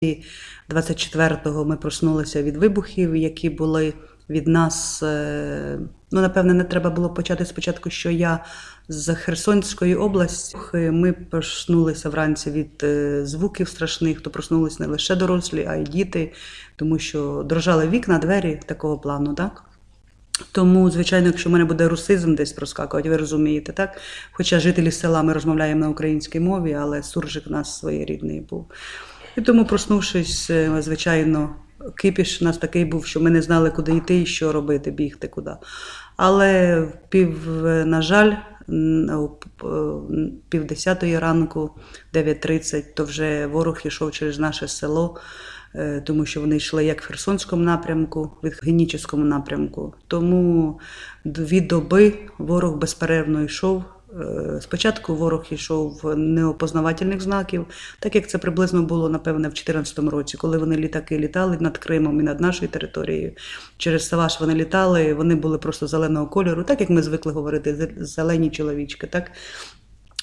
І 24-го ми проснулися від вибухів, які були від нас. е, Ну, напевне, не треба було почати спочатку, що я з Херсонської області. Ми проснулися вранці від е, звуків страшних, то проснулися не лише дорослі, а й діти, тому що дрожали вікна, двері такого плану, так? Тому, звичайно, якщо в мене буде русизм десь проскакувати, ви розумієте, так? Хоча жителі села ми розмовляємо на українській мові, але суржик у нас своєрідний був. І тому, проснувшись, е, звичайно, кипіш у нас такий був, що ми не знали, куди йти і що робити, бігти куди. Але пів, е, на жаль, е, ранку, 9.30, то вже ворог йшов через наше село, тому що вони йшли як в Херсонському напрямку, від Генічеському напрямку. Тому дві доби ворог безперервно йшов. Е, Спочатку ворог йшов неопознавательних знаків, так як це приблизно було, напевне, в 2014 році, коли вони літаки літали над Кримом і над нашою територією. Через Саваш вони літали, вони були просто зеленого кольору, так як ми звикли говорити, зелені чоловічки. Так?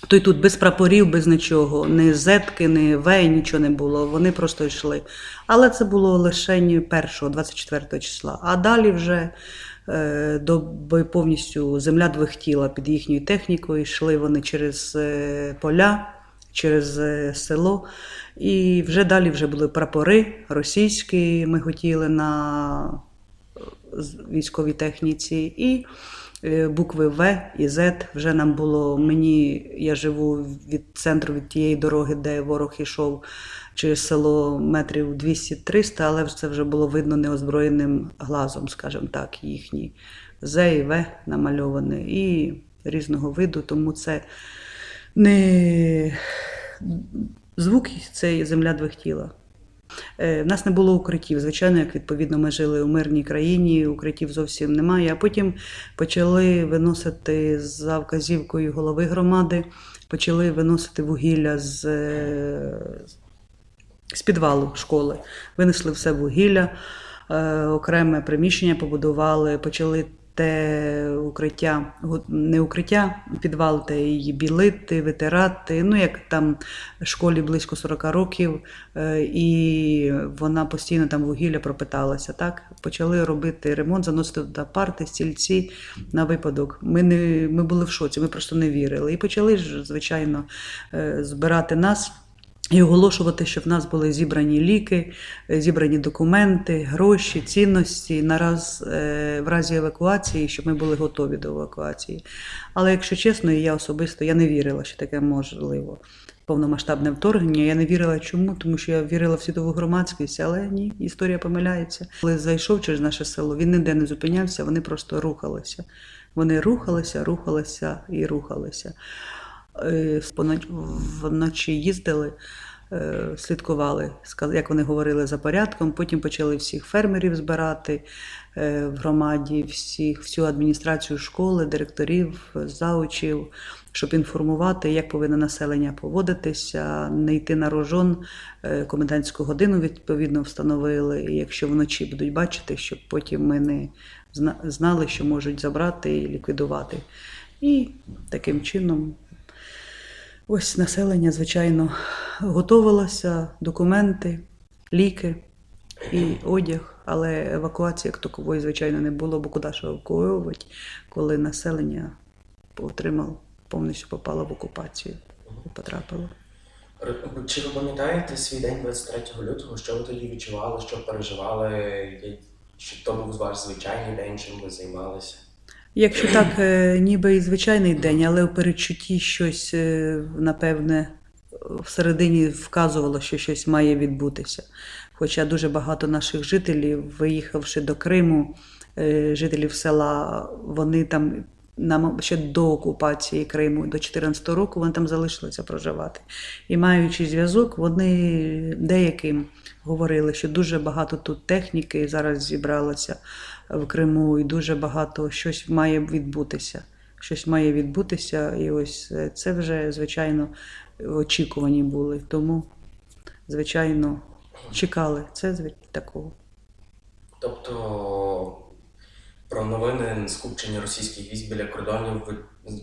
То й тут без прапорів, без нічого, ні зетки, ні вей, нічого не було. Вони просто йшли. Але це було лише 1, 24 числа. А далі вже доби повністю земля двихтіла під їхньою технікою. Йшли вони через е, поля, через е, село. І вже далі вже були прапори російські. Ми хотіли на військовій техніці, і е, букви В і З вже нам було. Мені я живу від центру від тієї дороги, де ворог йшов через село метрів 200-300, але це вже було видно неозброєним глазом, скажімо так, їхні З і В намальовані і різного виду, тому це не звук, це земля двихтіла. Е, В нас не було укриттів. Звичайно, як відповідно ми жили у мирній країні, укриттів зовсім немає. А потім почали виносити за вказівкою голови громади, почали виносити вугілля з, е, з підвалу школи. Винесли все вугілля, е, окреме приміщення побудували, почали. Те укриття, не укриття, підвал, те її білити, витирати. Ну, як там школі близько 40 років, е, і вона постійно там вугілля пропиталася. Так? Почали робити ремонт, заносити туди парти, стільці на випадок. Ми, не, ми були в шоці, ми просто не вірили. І почали ж, звичайно, е, збирати нас. І оголошувати, що в нас були зібрані ліки, е, зібрані документи, гроші, цінності нараз е, в разі евакуації, щоб ми були готові до евакуації. Але якщо чесно, і я особисто я не вірила, що таке можливо. Повномасштабне вторгнення. Я не вірила чому, тому що я вірила в світову громадськість, але ні, історія помиляється. Коли зайшов через наше село, він ніде не зупинявся, вони просто рухалися. Вони рухалися, рухалися і рухалися. Е, Вночі їздили, е, слідкували, як вони говорили за порядком. Потім почали всіх фермерів збирати е, в громаді, всіх, всю адміністрацію школи, директорів, заучів, щоб інформувати, як повинно населення поводитися, не йти на рожон. Комендантську годину відповідно встановили. І якщо вночі будуть бачити, щоб потім ми не знали, що можуть забрати і ліквідувати. І таким чином Ось населення, звичайно, готувалося, документи, ліки і одяг, але евакуації як такової, звичайно, не було, бо куди ж евакуювати, коли населення отримало, повністю попало в окупацію і потрапило. Чи ви пам'ятаєте свій день 23 лютого? Що ви тоді відчували, що переживали? Чи то був ваш звичайний день, чим ви займалися? Якщо так, е, ніби і звичайний день, але в передчутті щось, е, напевне, всередині вказувало, що щось має відбутися. Хоча дуже багато наших жителів, виїхавши до Криму, е, жителів села, вони там нам ще до окупації Криму, до 2014 року, вони там залишилися проживати. І маючи зв'язок, вони деяким говорили, що дуже багато тут техніки зараз зібралося в Криму, і дуже багато щось має відбутися. Щось має відбутися, і ось е, це вже, звичайно, очікувані були. Тому, звичайно, чекали. Це звич- такого. Тобто про новини скупчення російських військ біля кордонів ви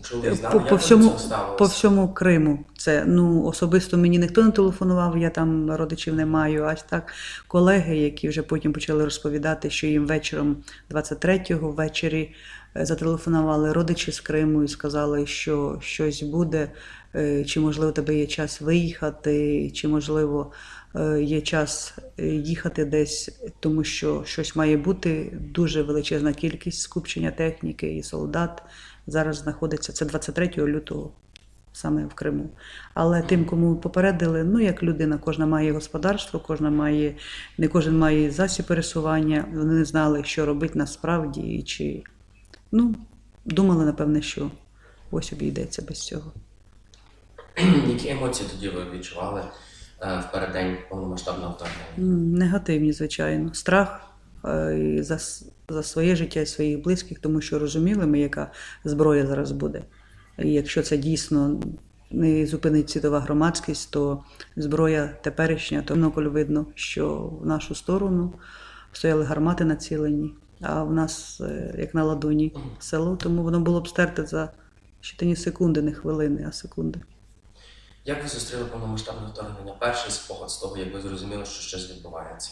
Чули, знали, по, як по, всьому, по всьому Криму. Це ну особисто мені ніхто не телефонував, я там родичів не маю. А так колеги, які вже потім почали розповідати, що їм вечором 23-го ввечері е, зателефонували родичі з Криму і сказали, що щось буде, е, чи можливо тебе є час виїхати, чи можливо е, є час е, їхати десь, тому що щось має бути. Дуже величезна кількість скупчення техніки і солдат зараз знаходиться. Це 23 лютого. Саме в Криму. Але тим, кому попередили, ну як людина, кожна має господарство, кожна має, не кожен має засіб пересування. Вони не знали, що робити насправді, і чи ну, думали, напевне, що ось обійдеться без цього. Які емоції тоді ви відчували е, в переддень повномасштабного вторгнення? Негативні, звичайно. Страх е, за, за своє життя і своїх близьких, тому що розуміли ми, яка зброя зараз буде. І якщо це дійсно не зупинить світова громадськість, то зброя теперішня, то однаково видно, що в нашу сторону стояли гармати націлені, а в нас, е, як на ладоні, село, тому воно було б стерте за щитані секунди, не хвилини, а секунди. Як ви зустріли повномасштабне вторгнення? Перший спогад з того, як ви зрозуміли, що щось відбувається?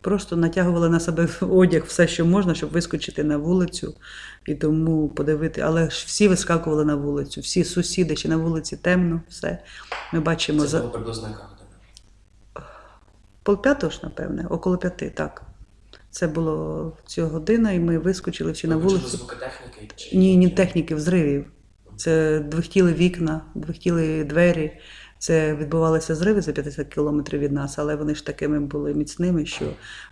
Просто натягували на себе одяг все, що можна, щоб вискочити на вулицю і тому подивити. Але ж всі вискакували на вулицю, всі сусіди, чи на вулиці темно, все. Ми бачимо Це за було приблизно яка година? пол п'ятого ж, напевне, около п'яти, так. Це було ця година, і ми вискочили всі на Ви почули вулицю. звуки техніки? Чи... Ні, ні техніки, взривів. Це двихтіли вікна, двихтіли двері. Це відбувалися зриви за 50 кілометрів від нас, але вони ж такими були міцними, що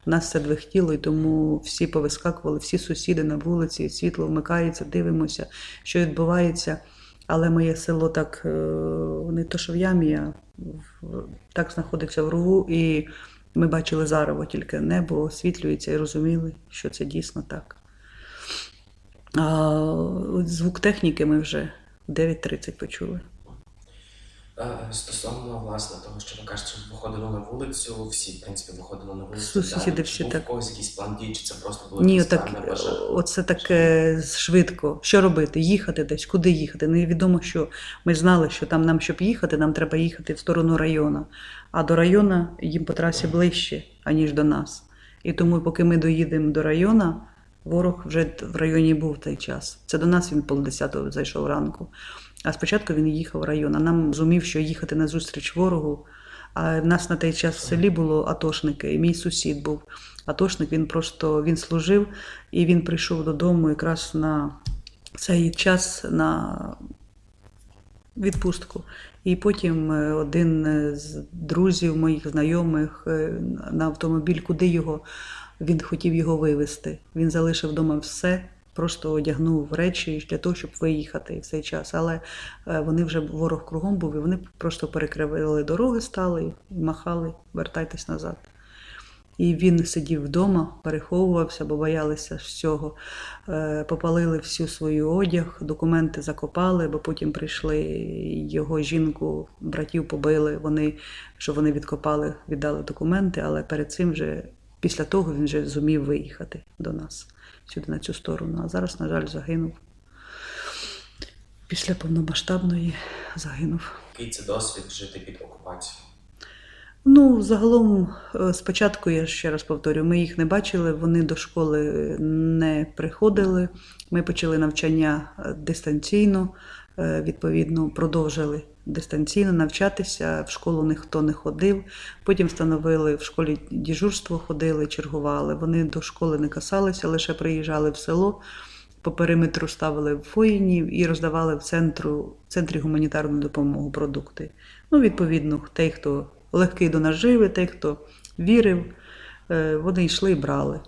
в нас це двихтіло, і тому всі повискакували, всі сусіди на вулиці, світло вмикається, дивимося, що відбувається. Але моє село так е, не то, що в ямі, а так знаходиться в рву, і ми бачили зарево, тільки небо освітлюється і розуміли, що це дійсно так. А от звук техніки ми вже в 9.30 почули. Стосовно власне того, що ви кажете, що виходили на вулицю, всі в принципі виходили на вулицю. Сусіди да? всі Був так. когось якийсь план дій, чи це просто було Ні, так, оце таке швидко. Що робити? Їхати десь, куди їхати? Невідомо, що ми знали, що там нам, щоб їхати, нам треба їхати в сторону району. А до району їм по трасі ближче, аніж до нас. І тому, поки ми доїдемо до району, ворог вже в районі був в той час. Це до нас він пол десятого зайшов ранку. А спочатку він їхав в район. А нам зумів, що їхати на зустріч ворогу. А в нас на той час в селі було атошники, і мій сусід був атошник. Він просто він служив і він прийшов додому якраз на цей час на відпустку. І потім е, один з друзів моїх знайомих е, на автомобіль, куди його він хотів його вивезти. Він залишив вдома все, просто одягнув речі для того, щоб виїхати в цей час. Але е, вони вже ворог кругом був, і вони просто перекривали дороги, стали і махали, вертайтесь назад. І він сидів вдома, переховувався, бо боялися всього. Е, Попалили всю свою одяг, документи закопали, бо потім прийшли його жінку, братів побили. Вони що вони відкопали, віддали документи, але перед цим вже після того він вже зумів виїхати до нас сюди на цю сторону. А зараз, на жаль, загинув. Після повномасштабної загинув. Який це досвід жити під окупацією? Ну, загалом, е, спочатку, я ще раз повторю, ми їх не бачили, вони до школи не приходили. Ми почали навчання е, дистанційно, е, відповідно, продовжили дистанційно навчатися. В школу ніхто не ходив. Потім встановили в школі діжурство, ходили, чергували. Вони до школи не касалися, лише приїжджали в село. По периметру ставили воїнів і роздавали в центру, в центрі гуманітарну допомогу продукти. Ну, відповідно, той, хто легкий до наживи, той, хто вірив, е, вони йшли і брали.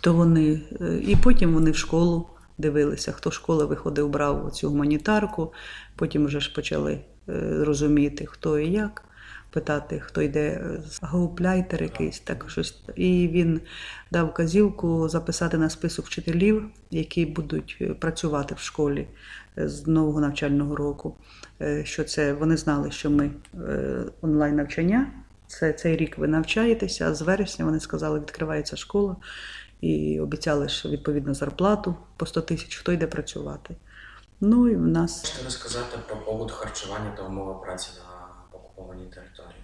То вони, е, і потім вони в школу дивилися, хто школи виходив, брав цю гуманітарку, потім вже ж почали розуміти, хто і як, питати, хто йде е, гаупляйтер якийсь, так щось. І він дав казівку записати на список вчителів, які будуть е, працювати в школі е, з нового навчального року. Е, Що це вони знали, що ми е, онлайн навчання. Це цей рік ви навчаєтеся, а з вересня вони сказали, відкривається школа і обіцяли ж відповідно зарплату по 100 тисяч, хто йде працювати. Ну і в нас Можете розказати про побут харчування та умови праці на окупованій території?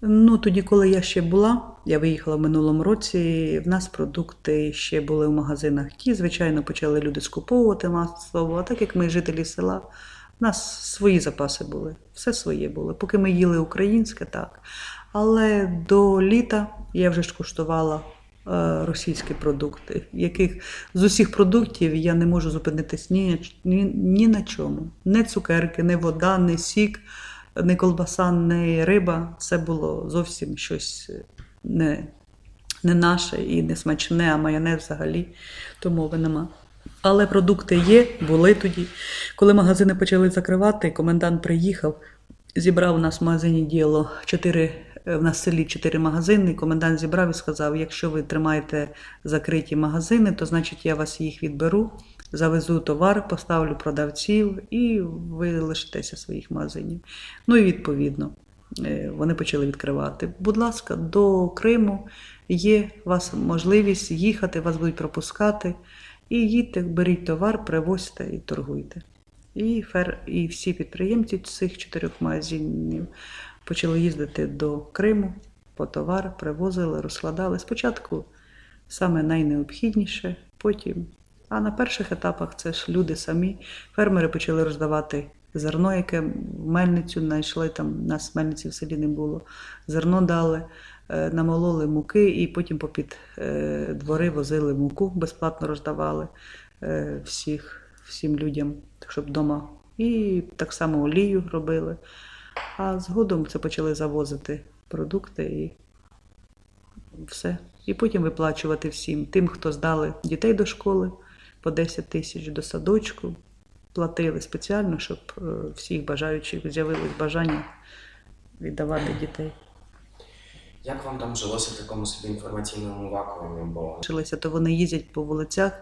Ну, тоді, коли я ще була, я виїхала в минулому році. В нас продукти ще були в магазинах. Ті, звичайно, почали люди скуповувати масово. А так як ми жителі села, в нас свої запаси були, все своє було. Поки ми їли українське, так. Але до літа я вже ж куштувала російські продукти, яких з усіх продуктів я не можу зупинитись ні, ні, ні на чому. Не цукерки, не вода, не сік не колбаса, не риба. Це було зовсім щось не, не наше і не смачне, а майонез взагалі, то мови нема. Але продукти є, були тоді. Коли магазини почали закривати, комендант приїхав, зібрав у нас в магазині діло чотири. Е, В нас в селі чотири магазини. І Комендант зібрав і сказав: якщо ви тримаєте закриті магазини, то значить я вас їх відберу, завезу товар, поставлю продавців, і ви лишитеся своїх магазинів. Ну і відповідно е, вони почали відкривати. Будь ласка, до Криму є у вас можливість їхати, вас будуть пропускати. І їдьте, беріть товар, привозьте і торгуйте. І, фер, і всі підприємці цих чотирьох магазинів почали їздити до Криму по товар, привозили, розкладали. Спочатку саме найнеобхідніше, потім. А на перших етапах це ж люди самі. Фермери почали роздавати зерно, яке в мельницю знайшли, там нас мельниці в селі не було. Зерно дали, е, намололи муки і потім попід е, двори возили муку, безплатно роздавали е, всіх, всім людям, щоб вдома. І так само олію робили. А згодом це почали завозити продукти і все. І потім виплачувати всім. Тим, хто здали дітей до школи по 10 тисяч до садочку, платили спеціально, щоб е, всіх бажаючих з'явилось бажання віддавати дітей. Як вам там жилося в такому собі інформаційному вакуумі? Бо то вони їздять по вулицях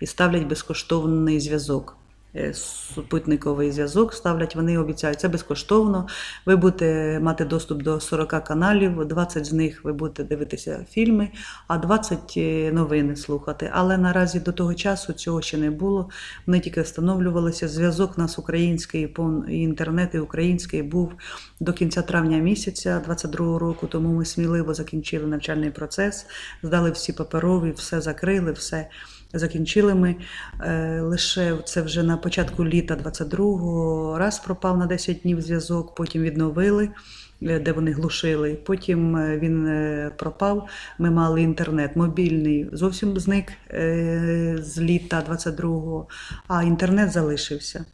і ставлять безкоштовний зв'язок. Е, Супутниковий зв'язок ставлять, вони обіцяють, це безкоштовно. Ви будете мати доступ до 40 каналів, 20 з них ви будете дивитися фільми, а 20 е, новини слухати. Але наразі до того часу цього ще не було. Вони тільки встановлювалися. Зв'язок нас український, інтернет і український був до кінця травня місяця 22 року, тому ми сміливо закінчили навчальний процес, здали всі паперові, все закрили, все. Закінчили ми е, лише це вже на початку літа 22-го раз пропав на 10 днів зв'язок, потім відновили, е, де вони глушили. Потім е, він пропав. Ми мали інтернет мобільний, зовсім зник з літа 22-го, а інтернет залишився.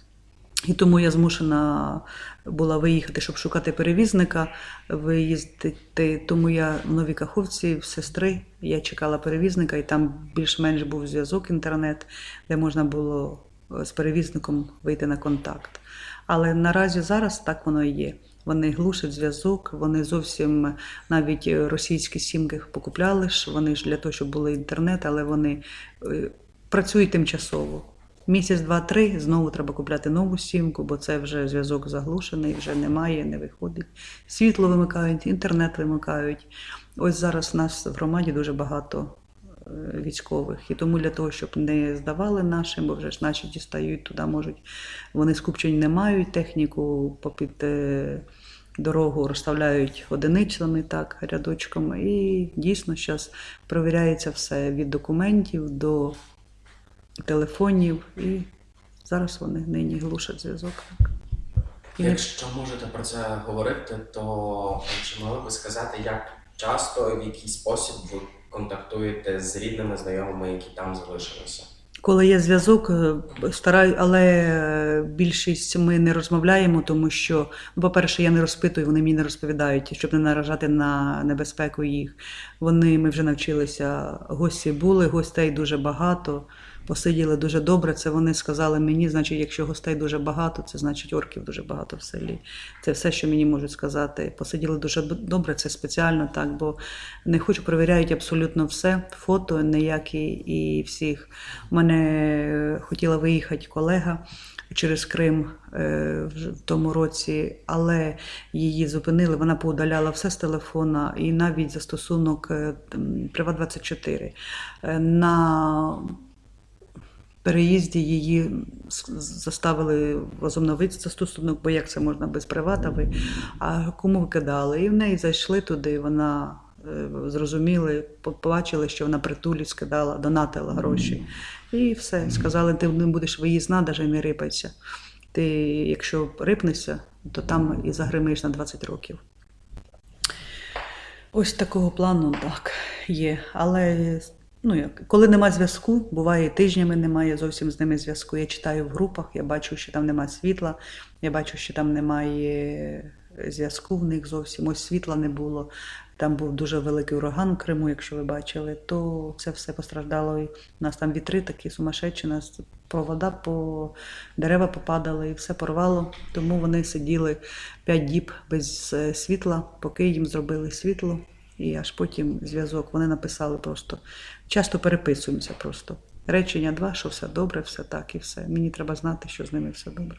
І тому я змушена була виїхати, щоб шукати перевізника, виїздити. Тому я в Новій Каховці, в сестри, я чекала перевізника, і там більш-менш був зв'язок інтернет, де можна було е, з перевізником вийти на контакт. Але наразі зараз так воно і є. Вони глушать зв'язок, вони зовсім навіть е, російські сімки покупляли ж, вони ж для того, щоб були інтернет, але вони е, працюють тимчасово. Місяць, два-три знову треба купляти нову сімку, бо це вже зв'язок заглушений, вже немає, не виходить. Світло вимикають, інтернет вимикають. Ось зараз у нас в громаді дуже багато е, військових. І тому для того, щоб не здавали нашим, бо вже ж наші дістають туди, можуть. Вони скупчень не мають, техніку попід е, дорогу розставляють одиницями, так, рядочком. І дійсно зараз перевіряється все від документів до телефонів, і зараз вони нині глушать зв'язок. І якщо можете про це говорити, то чи могли би сказати, як часто і в який спосіб ви контактуєте з рідними, знайомими, які там залишилися? Коли є зв'язок, е, стараю, але більшість ми не розмовляємо, тому що, ну, по-перше, я не розпитую, вони мені не розповідають, щоб не наражати на небезпеку їх. Вони ми вже навчилися. Гості були, гостей дуже багато. Посиділи дуже добре. Це вони сказали мені. Значить, якщо гостей дуже багато, це значить орків дуже багато в селі. Це все, що мені можуть сказати. Посиділи дуже добре, це спеціально так, бо не хочу, перевіряють абсолютно все, фото ніякі і всіх. У мене е, хотіла виїхати колега через Крим е, в тому році, але її зупинили. Вона поудаляла все з телефона і навіть застосунок е, там, Приват 24 Е, на переїзді її заставили возобновити цей стосунок, бо як це можна без привата, ви, а кому викидали? І в неї зайшли туди, вона е, зрозуміли, побачили, що вона притулі скидала, донатила гроші. І все. Сказали, ти не будеш виїзна, навіть не рипайся. Ти, якщо рипнешся, то там і загримиш на 20 років. Ось такого плану так є. Але ну як, коли немає зв'язку, буває тижнями немає зовсім з ними зв'язку. Я читаю в групах, я бачу, що там немає світла, я бачу, що там немає зв'язку в них зовсім. Ось світла не було. Там був дуже великий ураган в Криму, якщо ви бачили, то це все постраждало. І у нас там вітри такі сумасшедші, у нас провода по дерева попадали і все порвало. Тому вони сиділи п'ять діб без е, світла, поки їм зробили світло, і аж потім зв'язок. Вони написали просто. Часто переписуємося просто. Речення два, що все добре, все так і все. Мені треба знати, що з ними все добре.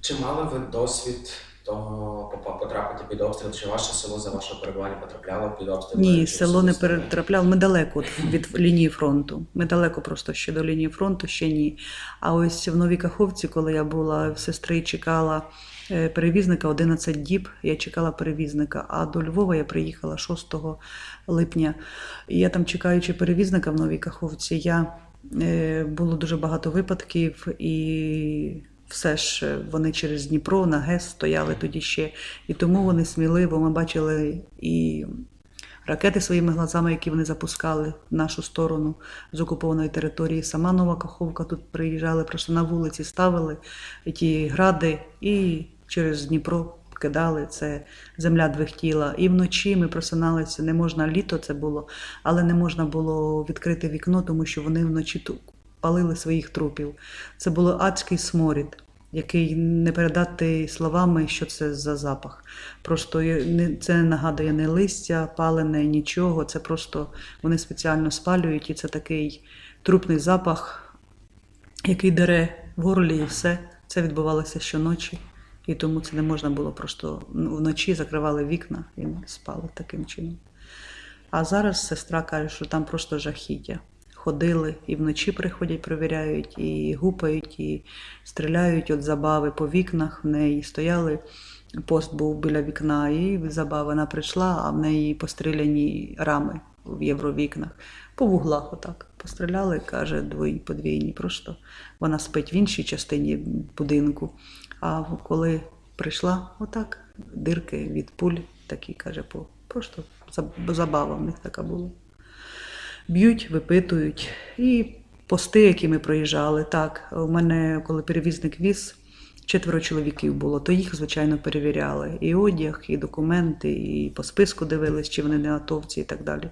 Чи мали ви досвід того потрапити під обстріл? Чи ваше село за ваше перебування потрапляло під обстріл? Ні, село не особисто. Ми далеко від лінії фронту. Ми далеко просто ще до лінії фронту, ще ні. А ось в Новій Каховці, коли я була в сестри, чекала е, перевізника 11 діб. Я чекала перевізника. А до Львова я приїхала 6 липня. І я там, чекаючи перевізника в Новій Каховці, я е, було дуже багато випадків і. Все ж е, вони через Дніпро на ГЕС стояли тоді ще, і тому вони сміливо ми бачили і ракети своїми глазами, які вони запускали в нашу сторону з окупованої території. Сама Нова Каховка тут приїжджали, просто на вулиці ставили ті гради і через Дніпро кидали. Це земля двихтіла. І вночі ми просиналися. Не можна літо це було, але не можна було відкрити вікно, тому що вони вночі палили своїх трупів. Це було адський сморід. Який не передати словами, що це за запах. Просто це не нагадує не листя, палене, нічого. Це просто вони спеціально спалюють, і це такий трупний запах, який дере в горлі, і все. Це відбувалося щоночі, і тому це не можна було просто вночі закривали вікна і спали таким чином. А зараз сестра каже, що там просто жахіття. Ходили і вночі приходять, перевіряють, і гупають, і стріляють від забави по вікнах. В неї стояли, пост був біля вікна, і від забави вона прийшла, а в неї постріляні рами в євровікнах. По вуглах отак постріляли, каже, двойні, подвійні. Просто вона спить в іншій частині будинку. А коли прийшла, отак, дирки від пуль, такі каже, по просто забава в них така була б'ють, випитують. І пости, які ми проїжджали. Так, у мене, коли перевізник віз, четверо чоловіків було, то їх, звичайно, перевіряли. І одяг, і документи, і по списку дивились, чи вони не атовці і так далі.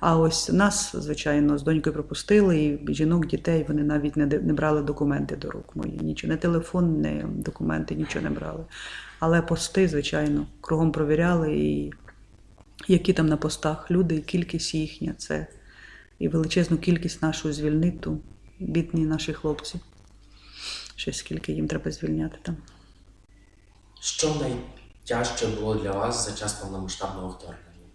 А ось нас, звичайно, з донькою пропустили, і жінок, дітей вони навіть не, не брали документи до рук мої. Нічого, не телефон, не документи, нічого не брали. Але пости, звичайно, кругом провіряли, і які там на постах люди, і кількість їхня, це і величезну кількість нашу звільнити, ту бідні наші хлопці. Ще скільки їм треба звільняти там. Що найтяжче було для вас за час повномасштабного вторгнення?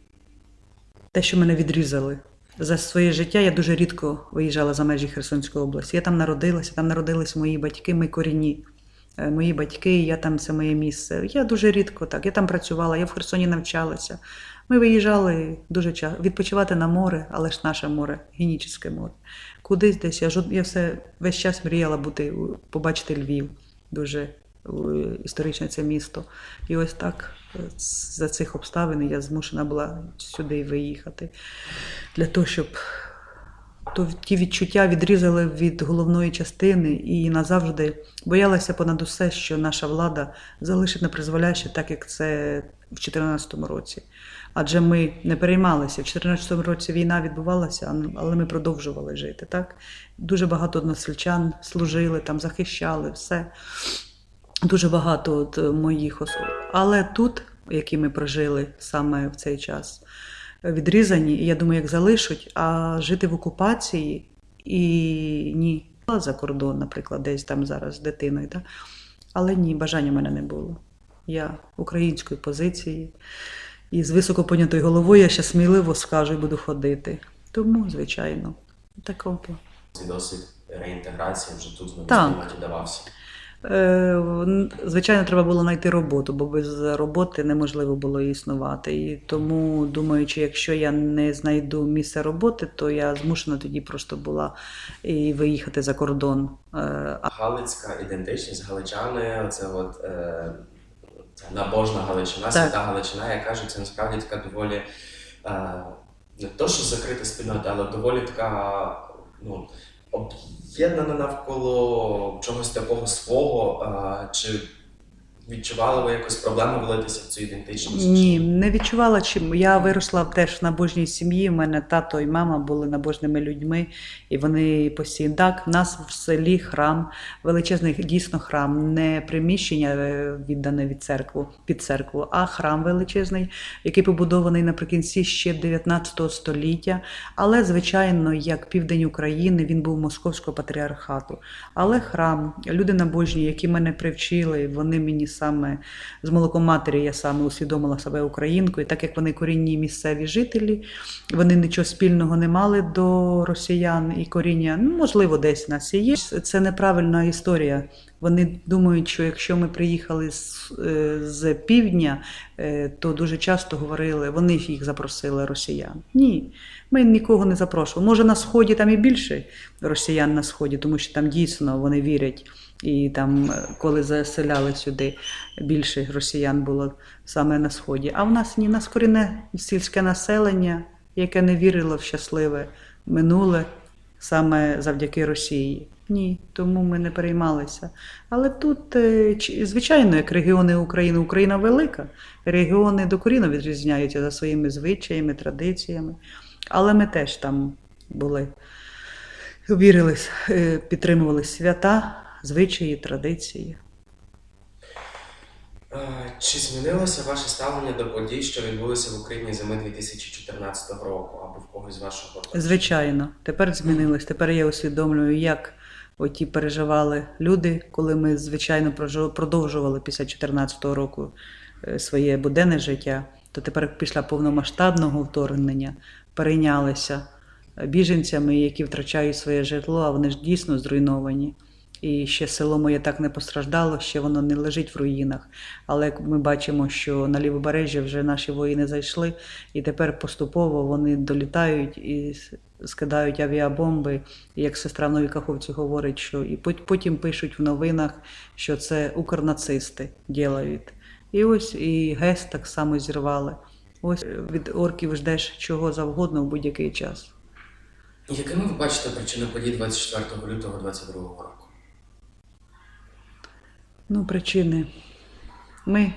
Те, що мене відрізали. За своє життя я дуже рідко виїжджала за межі Херсонської області. Я там народилася, там народились мої батьки, ми корінні. Е, Мої батьки, я там це моє місце. Я дуже рідко так. Я там працювала, я в Херсоні навчалася. Ми виїжджали дуже часто відпочивати на море, але ж наше море, генічне море. Кудись десь. Я, жод- я все весь час мріяла бути, побачити Львів. Дуже історичне це місто. І ось так е, за цих обставин я змушена була сюди виїхати для того, щоб то ті відчуття відрізали від головної частини і назавжди боялася понад усе, що наша влада залишить на призволяще, так як це в 2014 році. Адже ми не переймалися. В 2014 році війна відбувалася, але ми продовжували жити. Так? Дуже багато односельчан служили, там, захищали все. Дуже багато от моїх особ. Але тут, які ми прожили саме в цей час, відрізані, і я думаю, як залишать, а жити в окупації і ні. За кордон, наприклад, десь там зараз з дитиною. Так? Але ні, бажання в мене не було. Я української позиції і з високо понятою головою я ще сміливо скажу і буду ходити. Тому, звичайно, такого. Досвід реінтеграції вже тут в спільноті давався? Е, Звичайно, треба було знайти роботу, бо без роботи неможливо було існувати. І тому, думаючи, якщо я не знайду місце роботи, то я змушена тоді просто була і виїхати за кордон. Е, Галицька ідентичність, галичани, оце от е, набожна Галичина, Так. свята Галичина, я кажу, це насправді така доволі е, не то, що закрита спільнота, але доволі така ну, об'єднана навколо чогось такого свого. Чи відчували ви якось проблему влитися в цю ідентичність? Ні, не відчувала чим. Я виросла теж в набожній сім'ї. У мене тато і мама були набожними людьми, і вони постійно так. В нас в селі храм, величезний дійсно храм, не приміщення е, віддане від церкву під церкву, а храм величезний, який побудований наприкінці ще 19 століття. Але, звичайно, як південь України, він був московського патріархату. Але храм, люди набожні, які мене привчили, вони мені саме з молоком матері я саме усвідомила себе українкою, так як вони корінні місцеві жителі, вони нічого спільного не мали до росіян і коріння, ну, можливо, десь нас і є. Це неправильна історія. Вони думають, що якщо ми приїхали з, е, з півдня, е, то дуже часто говорили, вони їх запросили росіян. Ні, ми нікого не запрошували. Може, на сході там і більше росіян на сході, тому що там дійсно вони вірять. І там, е, коли заселяли сюди, більше росіян було саме на сході. А в нас ні, нас корінне сільське населення, яке не вірило в щасливе минуле саме завдяки Росії. Ні, тому ми не переймалися. Але тут, е, звичайно, як регіони України, Україна велика, регіони докорінно відрізняються за своїми звичаями, традиціями. Але ми теж там були, вірили, е, підтримували свята, звичаї, традиції. Чи змінилося ваше ставлення до подій, що відбулися в Україні зими 2014 року, або в когось з вашого оточення? Звичайно, тепер змінилось. Тепер я усвідомлюю, як оті переживали люди, коли ми, звичайно, продовжували після 2014 року е, своє буденне життя. То тепер після повномасштабного вторгнення перейнялися біженцями, які втрачають своє житло, а вони ж дійсно зруйновані. І ще село моє так не постраждало, ще воно не лежить в руїнах. Але ми бачимо, що на лівобережжя вже наші воїни зайшли, і тепер поступово вони долітають і скидають авіабомби. І як сестра в Новій Каховці говорить, що і потім пишуть в новинах, що це укрнацисти ділають. І ось і ГЕС так само зірвали. Ось е, від орків ждеш чого завгодно в будь-який час. Якими ви бачите причини подій 24 лютого 2022 року? Ну, причини. Ми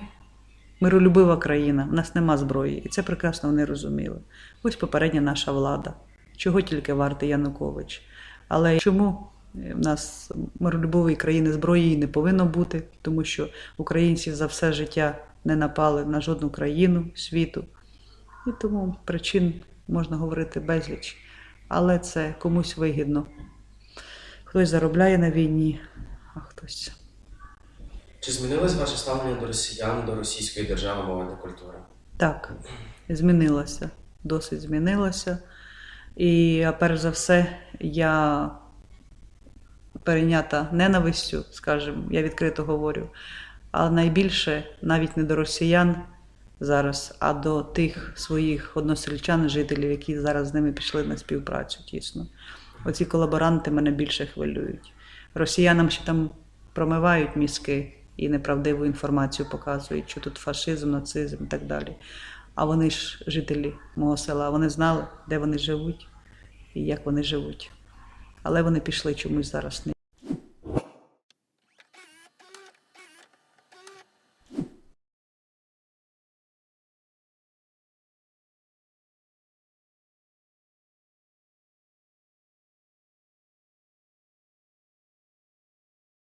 миролюбива країна, в нас нема зброї, і це прекрасно вони розуміли. Ось попередня наша влада. Чого тільки вартий Янукович. Але чому в нас миролюбової країни зброї не повинно бути, тому що українці за все життя не напали на жодну країну світу. І тому причин можна говорити безліч. Але це комусь вигідно. Хтось заробляє на війні, а хтось. Чи змінилось ваше ставлення до росіян, до російської держави, мови та культури? Так, змінилося, досить змінилося. І перш за все, я перейнята ненавистю, скажімо, я відкрито говорю, а найбільше навіть не до росіян зараз, а до тих своїх односельчан, жителів, які зараз з ними пішли на співпрацю тісно. Оці колаборанти мене більше хвилюють. Росіянам ще там промивають мізки і неправдиву інформацію показують, що тут фашизм, нацизм і так далі. А вони ж жителі мого села, вони знали, де вони живуть і як вони живуть. Але вони пішли чомусь зараз не.